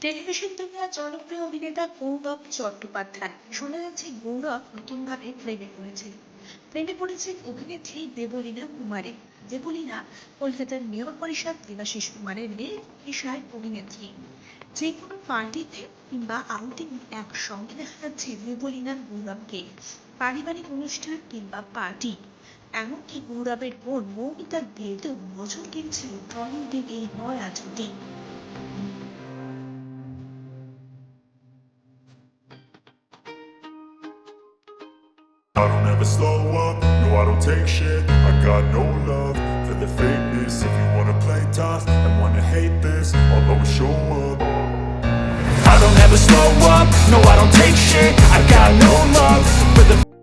Television দুনিয়ার জনপ্রিয় অভিনেতা গৌরব চট্টোপাধ্যায় শোনা যাচ্ছে গৌরব নতুন ভাবে প্রেমে পড়েছে। প্রেমে পড়েছে অভিনেত্রী দেবলীনা কুমারে। দেবলীনা কলকাতার মেয়র পরিষদ দেবাশিস কুমারের মেয়ে বিষয় অভিনেত্রী। যে কোনো পার্টিতে কিংবা আউটিং একসঙ্গে দেখা যাচ্ছে দেবলীনা গৌরবকে পারিবারিক অনুষ্ঠান কিংবা পার্টি এমনকি গৌরবের বোন মৌমিতার বিয়েতেও নজর কেড়েছিল টলিউডের এই নয়া জুটি I don't ever slow up, no I don't take shit I got no love for the fakeness If you wanna play tough and wanna hate this I'll always show up Slow up, no I don't take shit. I got no love for the